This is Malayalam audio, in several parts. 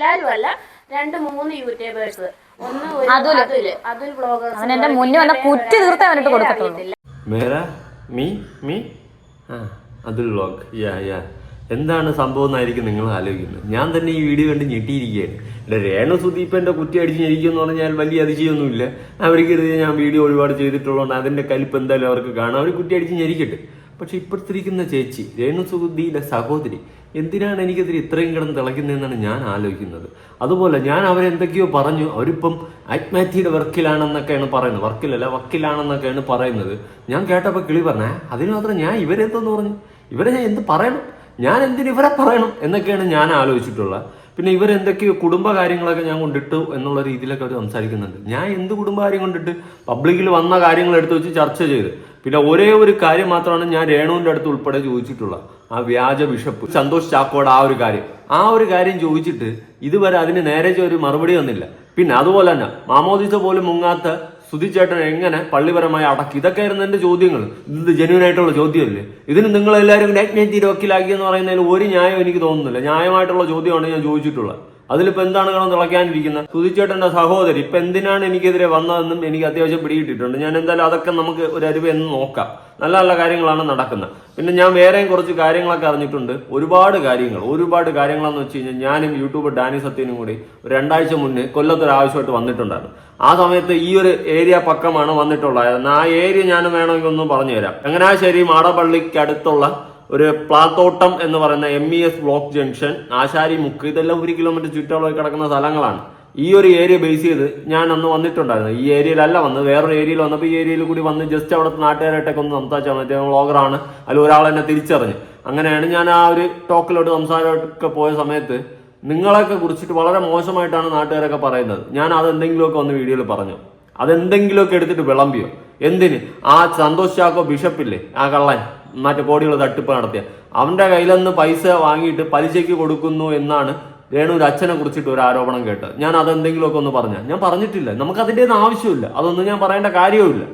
എല്ലാരും അല്ല രണ്ട് മൂന്ന് യൂട്യൂബേഴ്സ് ഒന്ന് ഒരു അതുൽ. അതുൽ. അതുൽ ബ്ലോഗേഴ്സ് അവൻ എന്റെ മുന്നിൽ വന്ന കുറ്റി തീർത്തേ അവനിട്ട് കൊടുക്കത്തുള്ളൂ. മേര മീ? മീ? ആ അതുൽ വ്ളോഗ് യാ യാ. എന്താണ് സംഭവം എന്നായിരിക്കും നിങ്ങൾ ആലോചിക്കുന്നത്. ഞാൻ തന്നെ ഈ വീഡിയോ കണ്ട് ഞെട്ടിയിരിക്കുകയാണ്. എന്റെ രേണു സുദീപന്റെ കുറ്റി അടിച്ച് ഞെരിക്കുമെന്ന് പറഞ്ഞാൽ വലിയ അതിശയൊന്നുമില്ല അവർക്ക് ഇത് ഞാൻ വീഡിയോ ഒരുപാട് ചെയ്തിട്ടുള്ളതുകൊണ്ട് അതിന്റെ കലിപ്പ് എന്തായാലും അവർക്ക് കാണാം. അവർ കുറ്റി അടിച്ച് ഞെരിക്കട്ടെ. പക്ഷെ ഇപ്പോഴത്തിരിക്കുന്ന ചേച്ചി രേണു സുദീയുടെ സഹോദരി എന്തിനാണ് എനിക്കെതിരെ ഇത്രയും കിടന്ന് തിളയ്ക്കുന്നതെന്നാണ് ഞാൻ ആലോചിക്കുന്നത്. അതുപോലെ ഞാൻ അവരെന്തൊക്കെയോ പറഞ്ഞു. അവരിപ്പം ആത്മഹത്യയുടെ വർക്കിലാണെന്നൊക്കെയാണ് പറയുന്നത്. വർക്കിലല്ല വക്കിലാണെന്നൊക്കെയാണ് പറയുന്നത്. ഞാൻ കേട്ടപ്പോൾ കിളി പറഞ്ഞേ അതിന് മാത്രം ഞാൻ ഇവരെന്തെന്ന് പറഞ്ഞു? ഇവരെ ഞാൻ എന്ത് പറയണം? ഞാൻ എന്തിന് ഇവരെ പറയണം? എന്നൊക്കെയാണ് ഞാൻ ആലോചിച്ചിട്ടുള്ളത്. പിന്നെ ഇവരെന്തൊക്കെയോ കുടുംബ കാര്യങ്ങളൊക്കെ ഞാൻ കൊണ്ടിട്ടു എന്നുള്ള രീതിയിലൊക്കെ അവർ സംസാരിക്കുന്നുണ്ട്. ഞാൻ എന്ത് കുടുംബകാര്യം കൊണ്ടിട്ട് പബ്ലിക്കിൽ വന്ന കാര്യങ്ങൾ എടുത്തു വെച്ച് ചർച്ച ചെയ്ത് പിന്നെ ഒരേ ഒരു കാര്യം മാത്രമാണ് ഞാൻ രേണുവിന്റെ അടുത്ത് ഉൾപ്പെടെ ചോദിച്ചിട്ടുള്ളത് ആ വ്യാജ ബിഷപ്പ് സന്തോഷ് ചാക്കോട് ആ ഒരു കാര്യം ആ ഒരു കാര്യം ചോദിച്ചിട്ട് ഇതുവരെ അതിന് നേരെ ഒരു മറുപടി വന്നില്ല പിന്നെ അതുപോലെ തന്നെ മാമോദിസ പോലും മുങ്ങാത്ത സുധിച്ചേട്ടൻ എങ്ങനെ പള്ളിപരമായി അടക്കി ഇതൊക്കെ ആയിരുന്നു എന്റെ ചോദ്യങ്ങൾ ഇത് ജെന്യൂൻ ആയിട്ടുള്ള ചോദ്യമല്ലേ ഇതിന് നിങ്ങൾ എല്ലാവരും ഡെഗ്നേറ്റ് വക്കീലാക്കി എന്ന് പറയുന്നതിൽ ഒരു ന്യായം എനിക്ക് തോന്നുന്നില്ല ന്യായമായിട്ടുള്ള ചോദ്യമാണ് ഞാൻ ചോദിച്ചിട്ടുള്ളത് അതിലിപ്പോ എന്താണ് കിടന്ന് തിളയ്ക്കാനിരിക്കുന്നത്? സുതിച്ചേട്ടന്റെ സഹോദരി ഇപ്പൊ എന്തിനാണ് എനിക്കെതിരെ വന്നതെന്നും എനിക്ക് അത്യാവശ്യം പിടികിട്ടിട്ടുണ്ട് ഞാൻ എന്തായാലും അതൊക്കെ നമുക്ക് ഒരു അരുവ് എന്ന് നോക്കാം. നല്ല നല്ല കാര്യങ്ങളാണ് നടക്കുന്നത്. പിന്നെ ഞാൻ വേറെയും കുറച്ച് കാര്യങ്ങളൊക്കെ അറിഞ്ഞിട്ടുണ്ട്. ഒരുപാട് കാര്യങ്ങൾ. ഒരുപാട് കാര്യങ്ങളെന്ന് വെച്ച് കഴിഞ്ഞാൽ ഞാനും യൂട്യൂബ് ഡാനി സത്യനും കൂടി രണ്ടാഴ്ച മുന്നേ കൊല്ലത്തൊരു ആവശ്യമായിട്ട് വന്നിട്ടുണ്ടായിരുന്നു. ആ സമയത്ത് ഈ ഒരു ഏരിയ പക്കമാണ് വന്നിട്ടുള്ളത്. ആ ഏരിയ ഞാനും വേണമെങ്കിൽ ഒന്നും പറഞ്ഞു തരാം ചങ്ങനാശ്ശേരി മാടപ്പള്ളിക്ക് അടുത്തുള്ള ഒരു പ്ലാത്തോട്ടം എന്ന് പറയുന്ന M E S block junction Ashari Mukku ഇതെല്ലാം ഒരു കിലോമീറ്റർ ചുറ്റളവിൽ കിടക്കുന്ന സ്ഥലങ്ങളാണ്. ഈ ഒരു ഏരിയ ബേസ് ചെയ്ത് ഞാൻ അന്ന് വന്നിട്ടുണ്ടായിരുന്നു. ഈ ഏരിയയിലല്ല വന്ന് വേറൊരു ഏരിയയിൽ വന്നപ്പോൾ ഈ ഏരിയയിൽ കൂടി വന്ന് ജസ്റ്റ് അവിടുത്തെ നാട്ടുകാരായിട്ടൊക്കെ ഒന്ന് സംസാരിച്ചാൽ മതി. വ്ളോഗറാണ് അതിൽ ഒരാൾ എന്നെ തിരിച്ചറിഞ്ഞ്. അങ്ങനെയാണ് ഞാൻ ആ ഒരു ടോക്കിലോട്ട് സംസാരമൊക്കെ പോയ സമയത്ത് നിങ്ങളെയൊക്കെ കുറിച്ചിട്ട് വളരെ മോശമായിട്ടാണ് നാട്ടുകാരൊക്കെ പറയുന്നത്. ഞാൻ അത് എന്തെങ്കിലുമൊക്കെ ഒന്ന് വീഡിയോയിൽ പറഞ്ഞു. അതെന്തെങ്കിലുമൊക്കെ എടുത്തിട്ട് വിളമ്പിയോ? എന്തിന്? ആ സന്തോഷ് ചാക്കോ ബിഷപ്പില്ലേ ആ കള്ളൻ. മറ്റു കോടികൾ തട്ടിപ്പ് നടത്തിയ. അവന്റെ കയ്യിൽ നിന്ന് പൈസ വാങ്ങിയിട്ട് പലിശയ്ക്ക് കൊടുക്കുന്നു എന്നാണ് രേണുവിന്റെ അച്ഛനെ കുറിച്ചിട്ട് ഒരു ആരോപണം കേട്ടത്. ഞാൻ അതെന്തെങ്കിലുമൊക്കെ ഒന്ന് പറഞ്ഞ. ഞാൻ പറഞ്ഞിട്ടില്ല. നമുക്ക് അതിന്റെ ഒന്നും ആവശ്യമില്ല. അതൊന്നും ഞാൻ പറയേണ്ട കാര്യവുമില്ല.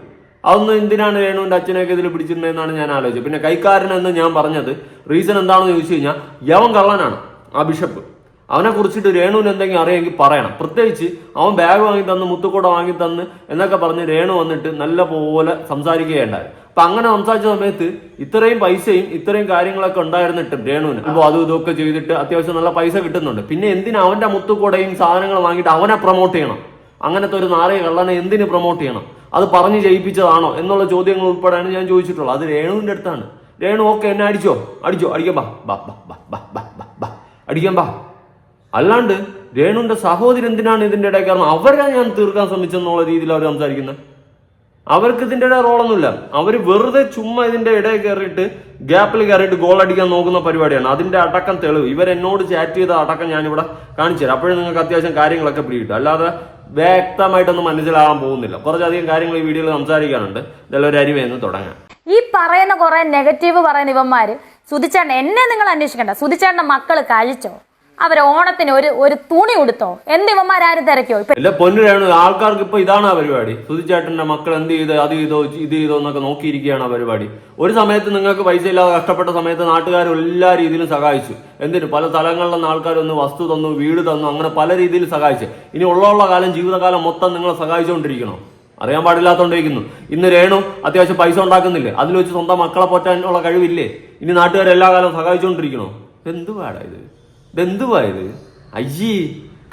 അതൊന്നും എന്തിനാണ് രേണുവിന്റെ അച്ഛനെയൊക്കെ ഇതിൽ പിടിച്ചിട്ടുണ്ടെന്നാണ് ഞാൻ ആലോചിച്ചത്. പിന്നെ കൈക്കാരൻ എന്ന് ഞാൻ പറഞ്ഞത് റീസൺ എന്താണെന്ന് ചോദിച്ചു കഴിഞ്ഞാൽ യവൻ കള്ളനാണ് ആ ബിഷപ്പ്. അവനെ കുറിച്ചിട്ട് രേണുവിന് എന്തെങ്കിലും അറിയാമെങ്കിൽ പറയണം. പ്രത്യേകിച്ച് അവൻ ബാഗ് വാങ്ങി തന്ന് മുത്തുക്കൂട വാങ്ങി തന്ന് എന്നൊക്കെ പറഞ്ഞ് രേണു വന്നിട്ട് നല്ല പോലെ സംസാരിക്കുകയുണ്ടായി. അപ്പൊ അങ്ങനെ സംസാരിച്ച സമയത്ത് ഇത്രയും പൈസയും ഇത്രയും കാര്യങ്ങളൊക്കെ ഉണ്ടായിരുന്നിട്ടും രേണുവിന്. അപ്പൊ അതും ഇതൊക്കെ ചെയ്തിട്ട് അത്യാവശ്യം നല്ല പൈസ കിട്ടുന്നുണ്ട്. പിന്നെ എന്തിനാ അവന്റെ മുത്തുക്കൂടെയും സാധനങ്ങൾ വാങ്ങിയിട്ട് അവനെ പ്രൊമോട്ട് ചെയ്യണം? അങ്ങനത്തെ ഒരു നാറിയ കള്ളനെ എന്തിന് പ്രൊമോട്ട് ചെയ്യണം? അത് പറഞ്ഞു ചെയ്യിപ്പിച്ചതാണോ എന്നുള്ള ചോദ്യങ്ങൾ ഉൾപ്പെടെയാണ് ഞാൻ ചോദിച്ചിട്ടുള്ളത്. അത് രേണുവിന്റെ അടുത്താണ്. രേണു ഓക്കെ എന്നെ അടിച്ചോ? അടിച്ചോ? അടിക്കാൻ ബാ ബാ ബാ ബാ ബാ ബാ ബാ. ബാ അടിക്കാൻ ബാ അല്ലാണ്ട് രേണുവിന്റെ സഹോദരൻ എന്തിനാണ് ഇതിന്റെ ഇടയിൽ കാരണം അവരെ ഞാൻ തീർക്കാൻ ശ്രമിച്ചെന്നുള്ള രീതിയിൽ അവർ സംസാരിക്കുന്നത്? അവർക്ക് ഇതിന്റെ ഇടയിൽ റോളൊന്നുമില്ല. അവർ വെറുതെ ചുമ്മാ ഇതിന്റെ ഇടയിൽ കയറിയിട്ട് ഗ്യാപ്പിൽ കയറിയിട്ട് ഗോൾ അടിക്കാൻ നോക്കുന്ന പരിപാടിയാണ്. അതിന്റെ അടക്കം തെളിവ്. ഇവരെന്നോട് ചാറ്റ് ചെയ്ത അടക്കം ഞാനിവിടെ കാണിച്ചു തരാം. അപ്പോഴും നിങ്ങൾക്ക് അത്യാവശ്യം കാര്യങ്ങളൊക്കെ പിടികിട്ടും. അല്ലാതെ വ്യക്തമായിട്ടൊന്നും മനസ്സിലാകാൻ പോകുന്നില്ല. കുറച്ചധികം കാര്യങ്ങൾ ഈ വീഡിയോയിൽ സംസാരിക്കാനുണ്ട്. ഇതെല്ലാം ഒരു അരിവെന്ന് തുടങ്ങാം. ഈ പറയുന്ന കുറെ നെഗറ്റീവ് പറയുന്ന ഇവന്മാര് സുധിച്ചേട്ടൻ എന്നെ നിങ്ങൾ അന്വേഷിക്കണ്ട. സുധിച്ചേട്ടന്റെ മക്കൾ കഴിച്ചോ? അവർ ഓണത്തിന് ഒരു ഒരു തുണി കൊടുത്തോ എന്ത് ഇവന്മാരും തിരക്കോ എന്റെ പൊന്നു ആൾക്കാർക്ക് ഇപ്പൊ ഇതാണ് ആ പരിപാടി. സുധിച്ചേട്ടന്റെ മക്കൾ എന്ത് ചെയ്ത് അത് ചെയ്തോ ഇത് ചെയ്തോ എന്നൊക്കെ നോക്കിയിരിക്കുകയാണ് ആ പരിപാടി. ഒരു സമയത്ത് നിങ്ങൾക്ക് പൈസ ഇല്ലാതെ കഷ്ടപ്പെട്ട സമയത്ത് നാട്ടുകാർ എല്ലാ രീതിയിലും സഹായിച്ചു. എന്തിനു? പല സ്ഥലങ്ങളിലും ആൾക്കാർ ഒന്ന് വസ്തു തന്നു വീട് തന്നു അങ്ങനെ പല രീതിയിൽ സഹായിച്ചു. ഇനി ഉള്ള കാലം ജീവിതകാലം മൊത്തം നിങ്ങളെ സഹായിച്ചുകൊണ്ടിരിക്കണോ? അറിയാൻ പാടില്ലാത്തോണ്ടിരിക്കുന്നു. ഇന്ന് രേണു അത്യാവശ്യം പൈസ ഉണ്ടാക്കുന്നില്ലേ? അതിൽ വെച്ച് സ്വന്തം മക്കളെ പോറ്റാനുള്ള കഴിവില്ലേ? ഇനി നാട്ടുകാരെല്ലാ കാലം സഹായിച്ചുകൊണ്ടിരിക്കണോ? എന്തുവാടാ ഇത്? ഇതെന്തുവാ അയ്യി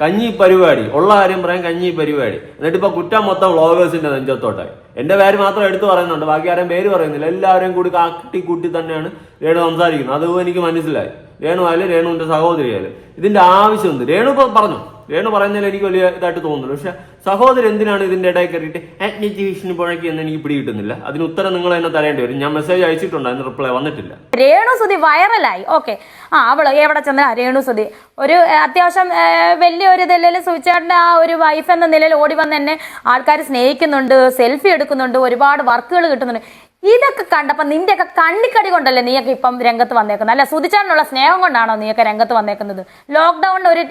കഞ്ഞി പരിപാടി. ഉള്ള കാര്യം പറയാൻ കഞ്ഞി പരിപാടി. എന്നിട്ട് ഇപ്പൊ കുറ്റം മൊത്തം വ്ളോഗേഴ്സിന്റെ നെഞ്ചത്തോട്ടായി എന്റെ പേര് മാത്രം എടുത്തു പറയുന്നുണ്ട്. ബാക്കി ആരും പേര് പറയുന്നില്ല. എല്ലാവരെയും കൂടി കാട്ടി കൂട്ടി തന്നെയാണ് രേണു സംസാരിക്കുന്നത് അതും എനിക്ക് മനസ്സിലായി. രേണു ആയാലും രേണുവിന്റെ സഹോദരി ആയാലും. ഇതിന്റെ ആവശ്യമുണ്ട്. രേണു ഇപ്പൊ പറഞ്ഞു. രേണു പറയുന്നതിൽ എനിക്ക് വലിയ ഇതായിട്ട് തോന്നുന്നു പക്ഷെ സഹോദരൻ എന്തിനാണ് ഇതിന്റെ ഇടയിൽ കയറിയിട്ട് ആത്മജീവിഷന് പുഴയ്ക്ക് എന്ന് എനിക്ക് പിടി കിട്ടുന്നില്ല. അതിന് ഉത്തരം നിങ്ങൾ തന്നെ തരേണ്ടി വരും. ഞാൻ മെസ്സേജ് അയച്ചിട്ടുണ്ട് അതിന് റിപ്ലൈ വന്നിട്ടില്ല. രേണു സുതി വൈറലായി ഓക്കെ ആ അവൾ എവിടെ ചെന്ന? രേണുസുതി ഒരു ഏ, അത്യാവശ്യം വലിയ വലിയൊരു ഇതിൽ ആ ഒരു വൈഫ് എന്ന നിലയിൽ ഓടി വന്ന് എന്നെ ആൾക്കാർ സ്നേഹിക്കുന്നുണ്ട് സെൽഫി എടുക്കുന്നുണ്ട് ഒരുപാട് വർക്കുകൾ കിട്ടുന്നുണ്ട്. ഇതൊക്കെ കണ്ടപ്പോ നിന്റെയൊക്കെ കണ്ണിക്കടി കൊണ്ടല്ലേ നീയൊക്കെ ഇപ്പം രംഗത്ത് വന്നേക്കുന്നത്? അല്ല സുധിച്ചാണുള്ള സ്നേഹം കൊണ്ടാണോ നീയൊക്കെ രംഗത്ത് വന്നേക്കുന്നത്? ലോക്ക്ഡൗണിൽ ഒരു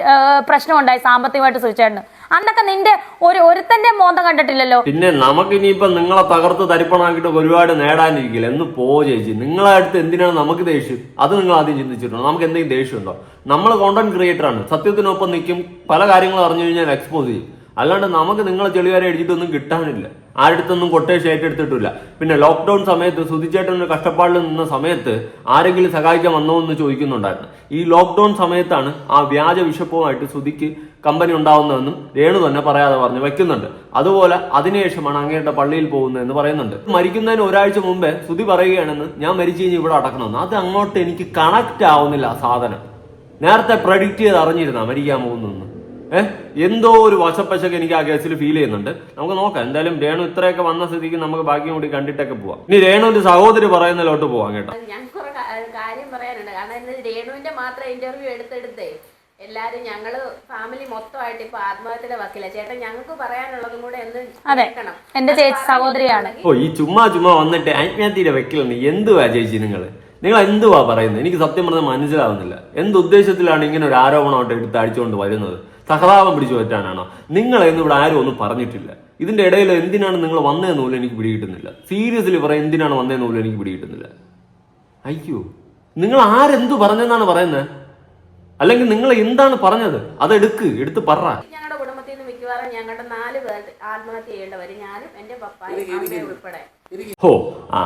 പ്രശ്നം ഉണ്ടായി സാമ്പത്തികമായിട്ട് സുധിച്ചേട്ടന്. അന്നൊക്കെ നിന്റെ ഒരു ഒരുത്തന്റെ മോന്തം കണ്ടിട്ടില്ലല്ലോ? പിന്നെ നമുക്ക് ഇനിയിപ്പം നിങ്ങളെ തകർത്ത് തരിപ്പണാക്കിയിട്ട് ഒരുപാട് നേടാനിരിക്കില്ല. എന്ന് പോ ചേച്ചി. നിങ്ങളെ അടുത്ത് എന്തിനാണ് നമുക്ക് ദേഷ്യം? അത് നിങ്ങൾ ആദ്യം ചിന്തിച്ചിട്ടുണ്ടോ? നമുക്ക് എന്തെങ്കിലും ദേഷ്യമുണ്ടോ? നമ്മൾ കോണ്ടന്റ് ക്രിയേറ്റർ ആണ്. സത്യത്തിനൊപ്പം നിൽക്കും പല കാര്യങ്ങളും അറിഞ്ഞു കഴിഞ്ഞാൽ എക്സ്പോസ് ചെയ്യും. അല്ലാണ്ട് നമുക്ക് നിങ്ങളെ ചെളിവരെ എഴുതിയിട്ടൊന്നും കിട്ടാനില്ല. ആരുടെ കൊട്ടേഷൻ ഏറ്റെടുത്തിട്ടില്ല. പിന്നെ ലോക്ക്ഡൌൺ സമയത്ത് സുധിച്ചേട്ടന്റെ കഷ്ടപ്പാടിൽ നിന്ന സമയത്ത് ആരെങ്കിലും സഹായിക്കാൻ വന്നോ എന്ന് ചോദിക്കുന്നുണ്ടായിരുന്നു. ഈ ലോക്ക്ഡൌൺ സമയത്താണ് ആ വ്യാജ വിഷപ്പവുമായിട്ട് സുധിക്ക് കമ്പനി ഉണ്ടാവുന്നതെന്നും രേണു തന്നെ പറയാതെ പറഞ്ഞു വെക്കുന്നുണ്ട്. അതുപോലെ അതിനുശേഷമാണ് അങ്ങേരുടെ പള്ളിയിൽ പോകുന്നതെന്ന് പറയുന്നുണ്ട്. മരിക്കുന്നതിന് ഒരാഴ്ച മുമ്പേ സുധി പറയുകയാണെന്ന് ഞാൻ മരിച്ചു കഴിഞ്ഞ് ഇവിടെ അടക്കണമെന്ന്. അത് അങ്ങോട്ട് എനിക്ക് കണക്റ്റ് ആവുന്നില്ല ആ സാധനം. നേരത്തെ പ്രഡിക്റ്റ് ചെയ്ത് അറിഞ്ഞിരുന്ന മരിക്കാൻ പോകുന്നെന്ന് ഏഹ് എന്തോ ഒരു വശപ്പശക്ക് എനിക്ക് ആ കേസിൽ ഫീൽ ചെയ്യുന്നുണ്ട്. നമുക്ക് നോക്കാം. എന്തായാലും രേണു ഇത്രയൊക്കെ വന്ന സ്ഥിതിക്ക് നമുക്ക് ബാക്കി കൂടി കണ്ടിട്ടൊക്കെ പോവാം. ഇനി രേണുവിന്റെ സഹോദരി പറയുന്നതിലോട്ട് പോവാം കേട്ടോ. ഞാൻ കുറെ കാര്യം പറയാനുണ്ട്. കാരണം ഇന്ന് രേണുവിന്റെ മാത്രം ഇന്റർവ്യൂ എടുത്തെടുത്തേ എല്ലാരും ഞങ്ങൾ ഫാമിലി മൊത്തമായിട്ട് ഇപ്പൊ ആത്മഹത്യയുടെ വക്കില്ല ചേട്ടൻ ഞങ്ങൾക്ക് പറയാനുള്ളതും കൂടെ എന്ന് അതെ. എന്റെ ചേച്ചി സഹോദരിയാണ്. ഓ ഈ ചുമ്മാ ചുമ്മാ വന്നിട്ട് ആത്മഹത്യയുടെ വക്കിലാണ് എന്തുവാ ചേച്ചി നിങ്ങൾ? നിങ്ങൾ എന്തുവാ പറയുന്നത്? എനിക്ക് സത്യം പറഞ്ഞാൽ മനസ്സിലാവുന്നില്ല. എന്ത് ഉദ്ദേശത്തിലാണ് ഇങ്ങനെ ഒരു ആരോപണമായിട്ട് എടുത്ത് അടിച്ചുകൊണ്ട് വരുന്നത്? സഹതാപം പിടിച്ചു പറ്റാനാണോ? നിങ്ങളെന്നും ഇവിടെ ആരും ഒന്നും പറഞ്ഞിട്ടില്ല. ഇതിന്റെ ഇടയിൽ എന്തിനാണ് നിങ്ങൾ വന്നതെന്ന് പോലും എനിക്ക് പിടികിട്ടുന്നില്ല. സീരിയസ്ലി പറയാം എന്തിനാണ് വന്നതെന്ന് പോലും എനിക്ക് പിടികിട്ടുന്നില്ല. അയ്യോ നിങ്ങൾ ആരെന്തു പറഞ്ഞെന്നാണ് പറയുന്നത്? അല്ലെങ്കിൽ നിങ്ങൾ എന്താണ് പറഞ്ഞത്? അതെടുക്ക് എടുത്ത് പറ. മിക്കവാറും ഞങ്ങളുടെ നാല് പേർ ആത്മഹത്യ ചെയ്യേണ്ടവര് ഞാനും എന്റെ പപ്പായും അമ്മയും ഉൾപ്പെടെ. ഓ ആ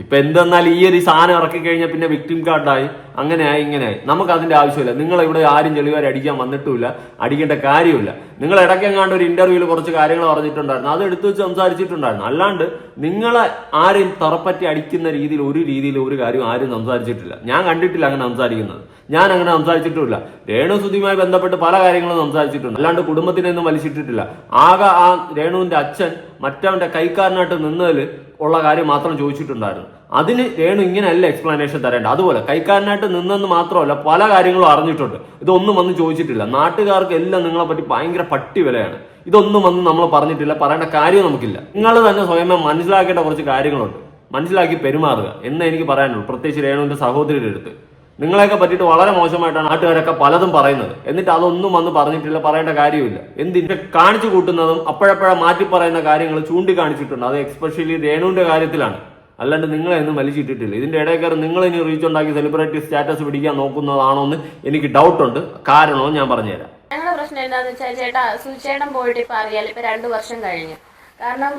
ഇപ്പൊ എന്തെന്നാൽ ഈ ഒരു സാധനം ഇറക്കി കഴിഞ്ഞാൽ പിന്നെ വിക്ടിം കാർഡായി അങ്ങനെയായി ഇങ്ങനെയായി. നമുക്ക് അതിന്റെ ആവശ്യമില്ല. നിങ്ങൾ ഇവിടെ ആരും ചെളിവാരി അടിക്കാൻ വന്നിട്ടുമില്ല. അടിക്കേണ്ട കാര്യമില്ല. നിങ്ങൾ ഇടയ്ക്കെങ്ങാണ്ട് ഒരു ഇന്റർവ്യൂവിൽ കുറച്ച് കാര്യങ്ങൾ പറഞ്ഞിട്ടുണ്ടായിരുന്നു. അത് എടുത്തു വെച്ച് സംസാരിച്ചിട്ടുണ്ടായിരുന്നു. അല്ലാണ്ട് നിങ്ങളെ ആരെയും തറപ്പറ്റി അടിക്കുന്ന രീതിയിൽ ഒരു രീതിയിൽ ഒരു കാര്യം ആരും സംസാരിച്ചിട്ടില്ല. ഞാൻ കണ്ടിട്ടില്ല അങ്ങനെ സംസാരിക്കുന്നത്. ഞാൻ അങ്ങനെ സംസാരിച്ചിട്ടുമില്ല രേണുസുതിയുമായി ബന്ധപ്പെട്ട് പല കാര്യങ്ങളും സംസാരിച്ചിട്ടുണ്ട്. അല്ലാണ്ട് കുടുംബത്തിനൊന്നും വലിച്ചിട്ടിട്ടില്ല. ആകെ ആ രേണുവിന്റെ അച്ഛൻ മറ്റവന്റെ കൈക്കാരനായിട്ട് നിന്നതിൽ ഉള്ള കാര്യം മാത്രം ചോദിച്ചിട്ടുണ്ടായിരുന്നു. അതിന് രേണു ഇങ്ങനെയല്ല എക്സ്പ്ലനേഷൻ തരേണ്ട അതുപോലെ കൈക്കാരനായിട്ട് നിന്നെന്ന് മാത്രമല്ല പല കാര്യങ്ങളും അറിഞ്ഞിട്ടുണ്ട്. ഇതൊന്നും വന്ന് ചോദിച്ചിട്ടില്ല. നാട്ടുകാർക്ക് എല്ലാം നിങ്ങളെ പറ്റി ഭയങ്കര പട്ടി വിലയാണ്. ഇതൊന്നും വന്ന് നമ്മൾ പറഞ്ഞിട്ടില്ല. പറയേണ്ട കാര്യം നമുക്കില്ല. നിങ്ങൾ തന്നെ സ്വയമേ മനസ്സിലാക്കേണ്ട കുറച്ച് കാര്യങ്ങളുണ്ട്. മനസ്സിലാക്കി പെരുമാറുക. എന്ന് എനിക്ക് പറയാനുള്ളൂ. പ്രത്യേകിച്ച് രേണുവിന്റെ സഹോദരിയുടെ അടുത്ത്. നിങ്ങളെയൊക്കെ പറ്റിയിട്ട് വളരെ മോശമായിട്ടാണ് നാട്ടുകാരൊക്കെ പലതും പറയുന്നത്. എന്നിട്ട് അതൊന്നും വന്ന് പറഞ്ഞിട്ടില്ല പറയേണ്ട കാര്യമില്ല. എന്തിന്റെ കാണിച്ചു കൂട്ടുന്നതും അപ്പോഴപ്പോഴെ മാറ്റി പറയുന്ന കാര്യങ്ങൾ ചൂണ്ടിക്കാണിച്ചിട്ടുണ്ട്. അത് എക്സ്പെഷ്യലി രേണുവിന്റെ കാര്യത്തിലാണ്. അല്ലാണ്ട് നിങ്ങളെ ഒന്നും വലിച്ചിട്ടിട്ടില്ല. ഇതിന്റെ ഇടയിൽ കയറി നിങ്ങൾ ഇനി റീച്ച് ഉണ്ടാക്കി സെലിബ്രിറ്റി സ്റ്റാറ്റസ് പിടിക്കാൻ നോക്കുന്നതാണോ എന്ന് എനിക്ക് ഡൗട്ട് ഉണ്ട്. കാരണവും ഞാൻ പറഞ്ഞുതരാം. ഞങ്ങളുടെ പ്രശ്നം എന്താണെന്ന് വെച്ചാൽ ചേട്ടാ സുചേട്ടൻ പോയിട്ട് ഇപ്പൊ അറിയാലോ ഇപ്പൊ രണ്ടു വർഷം കഴിഞ്ഞു. കാരണം